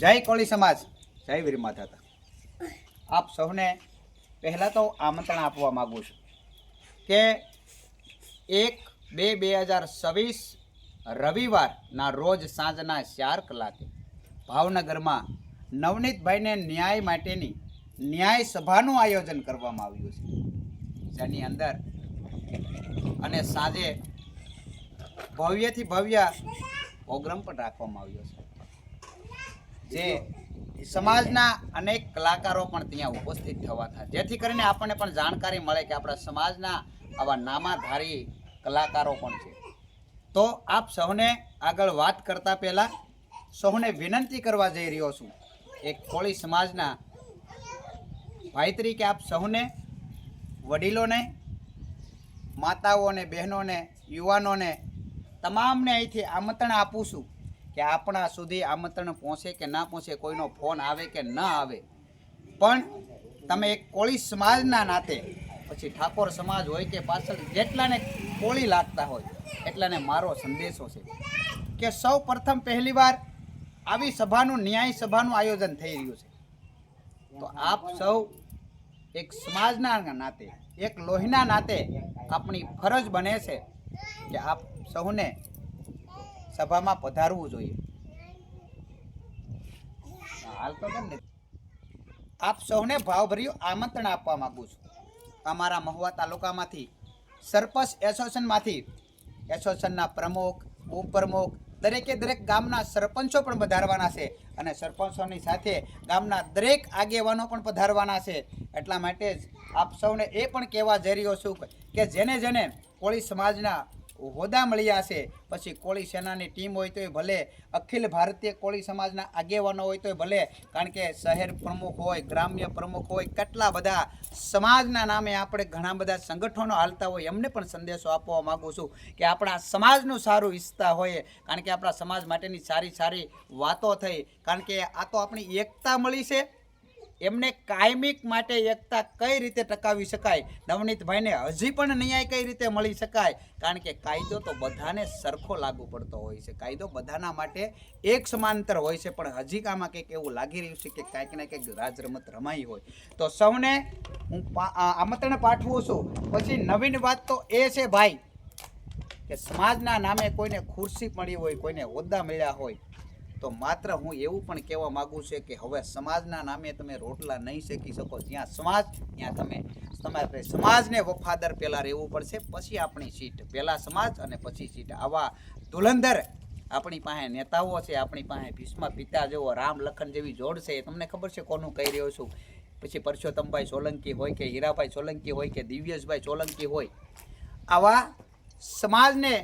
જય કોળી સમાજ. જય વીર માતા આપ સૌને પહેલાં તો આમંત્રણ આપવા માગું છું કે એક બે બે હજાર છવ્વીસ રવિવારના રોજ સાંજના ચાર કલાકે ભાવનગરમાં નવનીતભાઈને ન્યાય માટેની ન્યાય સભાનું આયોજન કરવામાં આવ્યું છે. જેની અંદર અને સાંજે ભવ્યથી ભવ્ય પ્રોગ્રામ પણ રાખવામાં આવ્યો છે. જે સમાજના અનેક કલાકારો પણ ત્યાં ઉપસ્થિત થવા હતા જેથી કરીને આપણને પણ જાણકારી મળે કે આપણા સમાજના આવા નામાધારી કલાકારો પણ છે. તો આપ સૌને આગળ વાત કરતા પહેલાં સૌને વિનંતી કરવા જઈ રહ્યો છું એક કોળી સમાજના ભાઈ તરીકે આપ સૌને, વડીલોને, માતાઓને, બહેનોને, યુવાનોને, તમામને અહીંથી આમંત્રણ આપું છું કે આપણા સુધી આમંત્રણ પહોંચે કે ના પહોંચે, કોઈનો ફોન આવે કે ન આવે. પણ તમે એક કોળી સમાજના નાતે, પછી ઠાકોર સમાજ હોય કે પાછળ જેટલાને કોળી લાગતા હોય, એટલાને મારો સંદેશો છે કે સૌ પ્રથમ પહેલીવાર આવી સભાનું, ન્યાય સભાનું આયોજન થઈ રહ્યું છે. તો આપ સૌ એક સમાજના નાતે, એક લોહીના નાતે આપણી ફરજ બને છે કે આપ સૌને સભામાં પધારવું જોઈએ. હાલ તો કેમ આપ સૌને ભાવભર્યું આમંત્રણ આપવા માગું છું. અમારા મહુવા તાલુકામાંથી સરપંચ એસોસિએશનમાંથી, એસોસિએશનના પ્રમુખ, ઉપપ્રમુખ, દરેકે દરેક ગામના સરપંચો પણ પધારવાના છે અને સરપંચોની સાથે ગામના દરેક આગેવાનો પણ પધારવાના છે. એટલા માટે જ આપ સૌને એ પણ કહેવા જઈ રહ્યો છું કે જેને જેને કોળી સમાજના હોદ્દા મળ્યા છે. પછી કોળી સેનાની ટીમ હોય તોય ભલે, અખિલ ભારતીય કોળી સમાજના આગેવાનો હોય તોય ભલે, કારણ કે શહેર પ્રમુખ હોય, ગ્રામ્ય પ્રમુખ હોય, કેટલા બધા સમાજના નામે આપણે ઘણા બધા સંગઠનો હાલતા હોય, એમને પણ સંદેશો આપવા માગું છું કે આપણા સમાજનું સારું ઈચ્છતા હોઈએ કારણ કે આપણા સમાજ માટેની સારી સારી વાતો થઈ. કારણ કે આ તો આપણી એકતા મળી છે. એમને કાયમિક માટે એકતા કઈ રીતે ટકાવી શકાય? નવનીતભાઈને હજી પણ ન્યાય કઈ રીતે મળી શકાય? કારણ કે કાયદો તો બધાને સરખો લાગુ પડતો હોય છે. કાયદો બધાના માટે એક સમાંતર હોય છે, પણ હજી આમાં કંઈક એવું લાગી રહ્યું છે કે કાંઈક ને કંઈક રાજ રમત રમાઈ હોય. તો સૌને હું આમંત્રણ પાઠવું છું. પછી નવીન વાત તો એ છે, ભાઈ, કે સમાજના નામે કોઈને ખુરશી મળી હોય, કોઈને હોદ્દા મળ્યા હોય તો માત્ર હું એવું પણ કહેવા માગું છું કે હવે સમાજના નામે તમે રોટલા નહીં શેકી શકો. જ્યાં સમાજ, ત્યાં તમે. તમારે સમાજને વફાદાર પહેલાં રહેવું પડશે, પછી આપણી સીટ. પહેલાં સમાજ અને પછી સીટ. આવા ધુલંધર આપણી પાસે નેતાઓ છે, આપણી પાસે ભીષ્મ પિતા જેવો રામ લખન જેવી જોડ છે તમને ખબર છે કોનું કહી રહ્યો છું? પછી પરસોત્તમભાઈ સોલંકી હોય કે હીરાભાઈ સોલંકી હોય કે દિવ્યેશભાઈ સોલંકી હોય. આવા સમાજને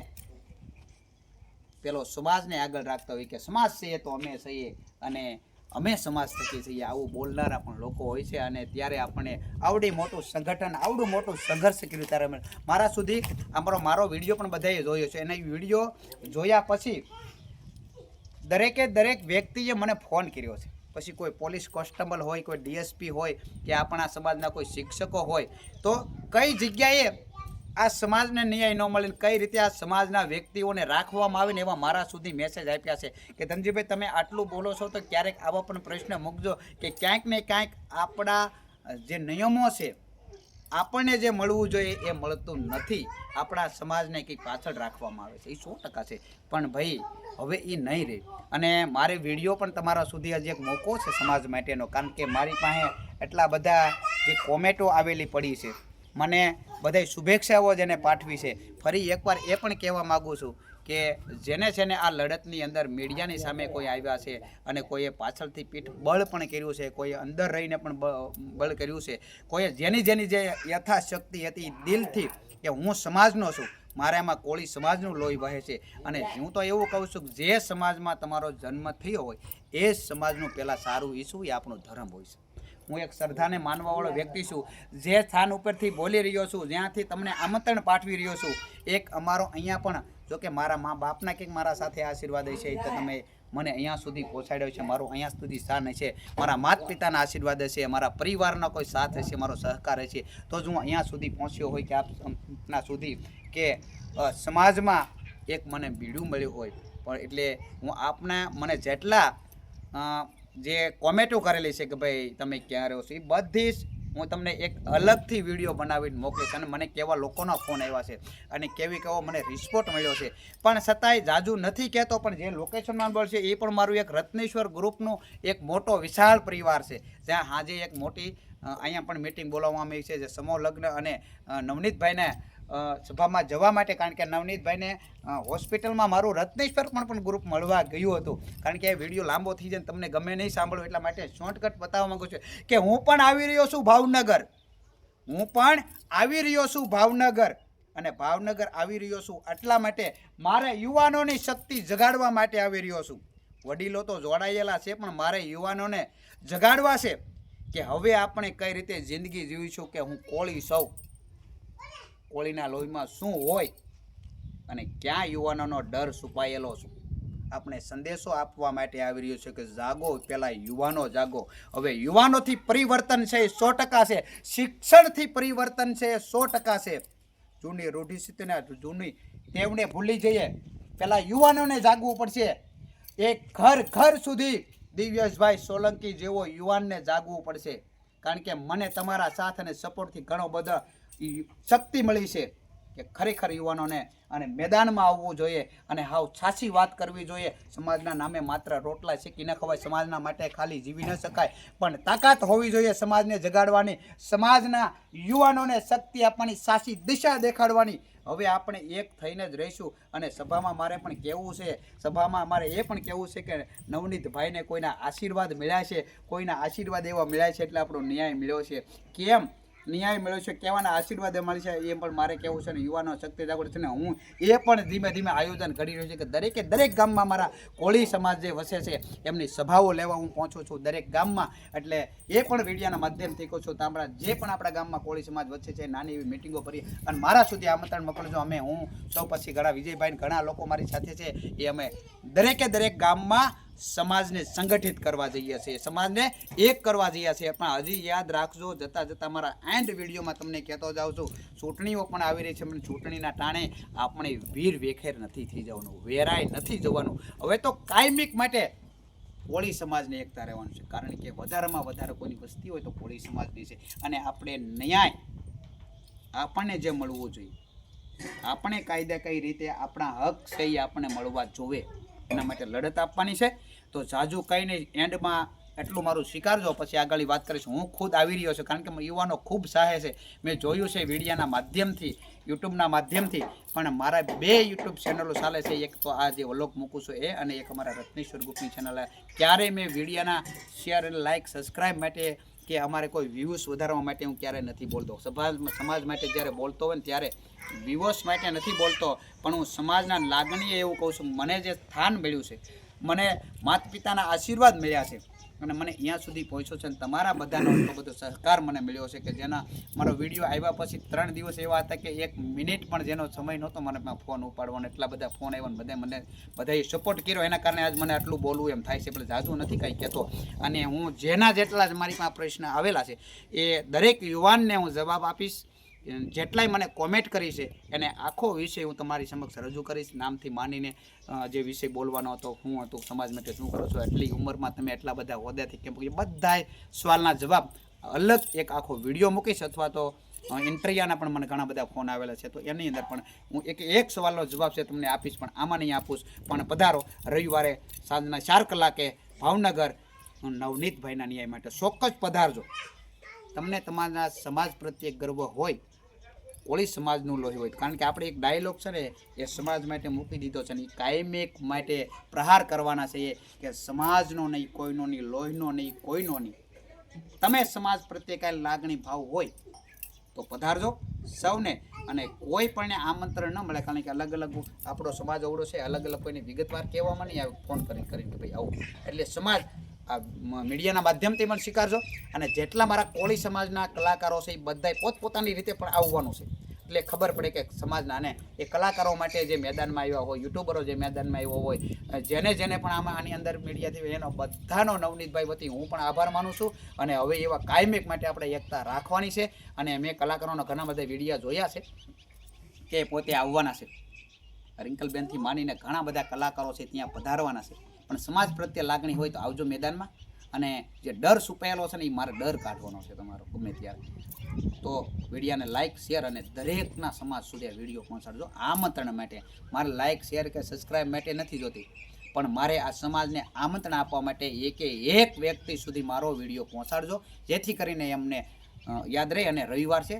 પેલો સમાજને આગળ રાખતા હોય કે સમાજ છે તો અમે છીએ અને અમે સમાજ થકી છીએ. આવું બોલનારા પણ લોકો હોય છે અને ત્યારે આપણે આવડી મોટું સંગઠન, આવડું મોટું સંઘર્ષ કર્યું ત્યારે મારા સુધી અમારો, મારો વીડિયો પણ બધાએ જોયો છે. અને વીડિયો જોયા પછી દરેકે દરેક વ્યક્તિએ મને ફોન કર્યો છે. પછી કોઈ પોલીસ કોન્સ્ટેબલ હોય, કોઈ ડીએસપી હોય કે આપણા સમાજના કોઈ શિક્ષકો હોય, તો કઈ જગ્યાએ આ સમાજને ન્યાય ન મળે કઈ રીતે આ સમાજના વ્યક્તિઓને રાખવામાં આવે ને એવા મારા સુધી મેસેજ આપ્યા છે કે ધનજીભાઈ, તમે આટલું બોલો છો તો ક્યારેક આવા પણ પ્રશ્ન મૂકજો કે ક્યાંક ને ક્યાંક આપણા જે નિયમો છે, આપણને જે મળવું જોઈએ એ મળતું નથી. આપણા સમાજને કંઈક પાછળ રાખવામાં આવે છે. એ સો ટકા છે. પણ ભાઈ, હવે એ નહીં રહે. અને મારે વીડિયો પણ તમારા સુધી હજી એક મોકો છે સમાજ માટેનો. કારણ કે મારી પાસે એટલા બધા જે કોમેન્ટો આવેલી પડી છે. મને બધાય શુભેચ્છાઓ જેને પાઠવી છે. ફરી એકવાર એ પણ કહેવા માગું છું કે જેને છે ને આ લડતની અંદર મીડિયાની સામે કોઈ આવ્યા છે અને કોઈએ પાછળથી પીઠ બળ પણ કર્યું છે, કોઈએ અંદર રહીને પણ બળ કર્યું છે, કોઈએ જેની જેની જે યથાશક્તિ હતી દિલથી કે હું સમાજનો છું, મારા એમાં કોળી સમાજનું લોહી વહે છે. અને હું તો એવું કહું છું કે જે સમાજમાં તમારો જન્મ થયો હોય, એ જ સમાજનું પહેલાં સારું ઈશું એ આપણો ધર્મ હોય છે. હું એક શ્રદ્ધાને માનવાવાળો વ્યક્તિ છું. જે સ્થાન ઉપરથી બોલી રહ્યો છું, જ્યાંથી તમને આમંત્રણ પાઠવી રહ્યો છું, એક અમારો અહીંયા પણ જો કે મારા મા બાપના કંઈક મારા સાથે આશીર્વાદ છે તો તમે મને અહીંયા સુધી પહોંચાડ્યો છે, મારું અહીંયા સુધી સ્થાન છે મારા માતા પિતાના આશીર્વાદ હશે, મારા પરિવારનો કોઈ સાથ હશે, મારો સહકાર હશે. તો જ હું અહીંયા સુધી પહોંચ્યો હોય કે આપના સુધી કે સમાજમાં એક મને બીડું મળ્યું હોય. પણ એટલે હું આપના મને જેટલા જે કોમેન્ટો કરેલી છે કે ભાઈ તમે ક્યાં રહ્યો છો, એ બધી જ હું તમને એક અલગથી વીડિયો બનાવીને મોકલીશ અને મને કેવા લોકોના ફોન આવ્યા છે અને કેવી કેવો મને રિસ્પોટ મળ્યો છે. પણ છતાંય જાજુ નથી કહેતો, પણ જે લોકેશનમાં છે એ પણ મારું એક રત્નેશ્વર ગ્રુપનું એક મોટો વિશાળ પરિવાર છે. જ્યાં હાજે એક મોટી અહીંયા પણ મિટિંગ બોલાવવામાં આવી છે જે સમૂહ લગ્ન અને નવનીતભાઈને સભામાં જવા માટે. કારણ કે નવનીતભાઈને હોસ્પિટલમાં મારું રત્નેશ્વર પણ પણ ગ્રુપ મળવા ગયું હતું. કારણ કે એ વીડિયો લાંબો થઈ જાય તમને ગમે નહીં સાંભળો એટલા માટે શોર્ટકટ બતાવવા માંગુ છું. કે હું પણ આવી રહ્યો છું ભાવનગર. હું પણ આવી રહ્યો છું ભાવનગર. અને ભાવનગર આવી રહ્યો છું એટલા માટે મારે યુવાનોની શક્તિ જગાડવા માટે આવી રહ્યો છું. વડીલો તો જોડાયેલા છે, પણ મારે યુવાનોને જગાડવા છે. કે હવે આપણે કઈ રીતે જિંદગી જીવીશું કે હું કોળી સૌ? કોળીના લોહીમાં શું હોય? અને ક્યાં યુવાનોનો ડર છુપાયેલો છે? આપણે સંદેશો આપવા માટે આવી રહ્યો છે કે જાગો, પેલા યુવાનો જાગો. હવે યુવાનોથી પરિવર્તન છે સો ટકા છે. શિક્ષણથી પરિવર્તન છે સો ટકા છે. જૂની રૂઢિસ્થિતિને જૂની તેમને ભૂલી જઈએ. પેલા યુવાનોને જાગવું પડશે. એ ઘર ઘર સુધી દિવ્યેશભાઈ સોલંકી જેવો યુવાનને જાગવું પડશે. કારણ કે મને તમારા સાથ અને સપોર્ટથી ઘણો બધો શક્તિ મળી છે. કે ખરેખર યુવાનોને અને મેદાનમાં આવવું જોઈએ અને હાવ છાસી વાત કરવી જોઈએ. સમાજના નામે માત્ર રોટલા શેકી ન ખવાય, સમાજના માટે ખાલી જીવી ન શકાય. પણ તાકાત હોવી જોઈએ સમાજને જગાડવાની, સમાજના યુવાનોને શક્તિ આપવાની, સાચી દિશા દેખાડવાની. હવે આપણે એક થઈને જ રહીશું અને સભામાં મારે પણ કહેવું છે, સભામાં મારે એ પણ કહેવું છે કે નવનીતભાઈને કોઈના આશીર્વાદ મળ્યા છે, કોઈના આશીર્વાદ એવા મળ્યા છે એટલે આપણો ન્યાય મળ્યો છે. કેમ? ન્યાય મળ્યો છે, કહેવાના આશીર્વાદ મળે છે એ પણ મારે કહેવું છે ને, યુવાનો શક્તિ જાગૃત છે ને, હું એ પણ ધીમે ધીમે આયોજન કરી રહ્યું છે કે દરેકે દરેક ગામમાં મારા કોળી સમાજ જે વસે છે, એમની સભાઓ લેવા હું પહોંચું છું. દરેક ગામમાં, એટલે એ પણ વિડીયાના માધ્યમથી કહું છું તમારા જે પણ આપણા ગામમાં કોળી સમાજ વચ્ચે છે, નાની એવી મિટિંગો કરી, અને મારા સુધી આમંત્રણ મોકલજો. અમે હું સૌ પછી ઘણા વિજયભાઈ ઘણા લોકો મારી સાથે છે, એ અમે દરેકે દરેક ગામમાં સમાજને સંગઠિત કરવા જઈએ છીએ. સમાજને એક કરવા જઈએ છીએ. પણ હજી યાદ રાખજો, જતાં જતાં મારા એન્ડ વિડીયોમાં તમને કહેતો જાઉં છું, ચૂંટણીઓ પણ આવી રહી છે. પણ ચૂંટણીના ટાણે આપણે વીર વેખેર નથી થઈ જવાનું, વેરાય નથી જવાનું. હવે તો કાયમિક માટે કોળી સમાજને એકતા રહેવાનું છે. કારણ કે વધારેમાં વધારે કોઈની વસ્તી હોય તો કોળી સમાજની છે. અને આપણે ન્યાય આપણને જે મળવું જોઈએ, આપણે કાયદા કઈ રીતે આપણા હક છે એ આપણને મળવા જોવે. એના માટે લડત આપવાની છે. તો જાજુ કંઈ નહીં એન્ડમાં એટલું મારું સ્વીકારજો. પછી આગળ વાત કરીશ. હું ખુદ આવી રહ્યો છું કારણ કે યુવાનો ખૂબ સાહે છે. મેં જોયું છે વિડીયાના માધ્યમથી, યુટ્યુબના માધ્યમથી. પણ મારા બે યુટ્યુબ ચેનલો ચાલે છે. એક તો આ જે ઓલોક મૂકું છું એ અને એક અમારા રત્નેશ્વર ગ્રુપની ચેનલ ક્યારેય મેં વિડીયાના શેર લાઇક સબસ્ક્રાઇબ માટે કે અમારે કોઈ વ્યૂઝ વધારવા માટે હું ક્યારે નથી બોલતો. સમાજ સમાજ માટે જ્યારે બોલતો હોય ને ત્યારે વ્યૂઝ માટે નથી બોલતો, પણ હું સમાજના લાગણીએ એવું કહું છું, મને જે સ્થાન મળ્યું છે, મને માતા પિતાના આશીર્વાદ મળ્યા છે અને મને અહીંયા સુધી પહોંચ્યો છે અને તમારા બધાનો એટલો બધો સહકાર મને મળ્યો છે કે જેના મારો વીડિયો આવ્યા પછી ત્રણ દિવસ એવા હતા કે એક મિનિટ પણ જેનો સમય નહોતો મને ફોન ઉપાડવાનો, એટલા બધા ફોન આવ્યા ને બધા મને બધાએ સપોર્ટ કર્યો. એના કારણે આજ મને આટલું બોલવું એમ થાય છે, એટલે જાજુ નથી કાંઈ કહેતો. અને હું જેના જેટલા જ મારી પાસે પ્રશ્ન આવેલા છે, એ દરેક યુવાનને હું જવાબ આપીશ. જેટલાય મને કોમેન્ટ કરી છે, એને આખો વિષય હું તમારી સમક્ષ રજૂ કરીશ. નામથી માનીને જે વિષય બોલવાનો હતો, હું હતું સમાજ માટે શું કરો છો એટલી ઉંમરમાં તમે એટલા બધા હોદ્યાથી કેમ કે બધાય સવાલના જવાબ અલગ એક આખો વીડિયો મૂકીશ અથવા તો ઇન્ટરવ્યાના પણ મને ઘણા બધા ફોન આવેલા છે. તો એની અંદર પણ હું એક એક સવાલનો જવાબ છે તમને આપીશ, પણ આમાં નહીં આપું પણ પધારો, રવિવારે સાંજના ચાર કલાકે ભાવનગર નવનીતભાઈના ન્યાય માટે ચોક્કસ પધારજો. તમને તમારા સમાજ પ્રત્યે ગર્વ હોય કોળી સમાજનું લોહી હોય. કારણ કે આપણે એક ડાયલોગ છે ને, એ સમાજ માટે મૂકી દીધો છે ને, એ કાયમિક માટે પ્રહાર કરવાના છે કે સમાજનો નહીં, કોઈનો નહીં, લોહીનો નહીં, કોઈનો નહીં. તમે સમાજ પ્રત્યે કાંઈ લાગણી ભાવ હોય, તો પધારજો સૌને. અને કોઈ પણ આમંત્રણ ન મળે, કારણ કે અલગ અલગ આપણો સમાજ અવડો છે, અલગ અલગ કોઈને વિગતવાર કહેવામાં નહીં આવે, ફોન કરી કરીને કે ભાઈ આવું. એટલે સમાજ મીડિયાના માધ્યમથી પણ સ્વીકારજો અને જેટલા મારા કોળી સમાજના કલાકારો છે, એ બધાય પોતપોતાની રીતે પણ આવવાનું છે. એટલે ખબર પડે કે સમાજના, અને એ કલાકારો માટે જે મેદાનમાં આવ્યા હોય, યુટ્યુબરો જે મેદાનમાં આવ્યો હોય જેને જેને પણ આમાં આની અંદર મીડિયાથી એનો બધાનો નવનીતભાઈ વતી હું પણ આભાર માનું છું. અને હવે એવા કાયમેક માટે આપણે એકતા રાખવાની છે. અને મેં કલાકારોના ઘણા બધા વિડીયા જોયા છે કે પોતે આવવાના છે. રિંકલબેનથી માનીને ઘણા બધા કલાકારો છે ત્યાં પધારવાના છે. પણ સમાજ પ્રત્યે લાગણી હોય તો આવજો મેદાનમાં. અને જે ડર છુપાયેલો છે ને એ મારે ડર કાઢવાનો છે તમારો, ગમે ત્યારે. તો વિડીયાને લાઇક શેર અને દરેકના સમાજ સુધી વીડિયો પહોંચાડજો. આમંત્રણ માટે મારે લાઇક શેર કે સબસ્ક્રાઇબ માટે નથી જોતી. પણ મારે આ સમાજને આમંત્રણ આપવા માટે એકે એક વ્યક્તિ સુધી મારો વીડિયો પહોંચાડજો. જેથી કરીને એમને યાદ રહે અને રવિવાર છે.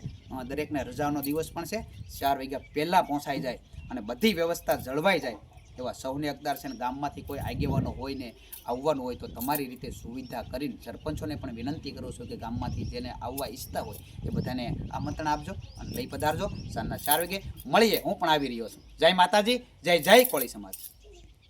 દરેકને રજાનો દિવસ પણ છે. ચાર વાગ્યા પહેલાં પહોંચાઈ જાય અને બધી વ્યવસ્થા જળવાઈ જાય. એવા સૌને હકદાર છે ને ગામમાંથી કોઈ આગેવાનો હોય ને આવવાનું હોય તો તમારી રીતે સુવિધા કરીને સરપંચોને પણ વિનંતી કરું છું કે ગામમાંથી જેને આવવા ઈચ્છતા હોય એ બધાને આમંત્રણ આપજો અને લઈ પધારજો. સાંજના ચાર વાગે મળીએ. હું પણ આવી રહ્યો છું. જય માતાજી. જય જય કોળી સમાજ.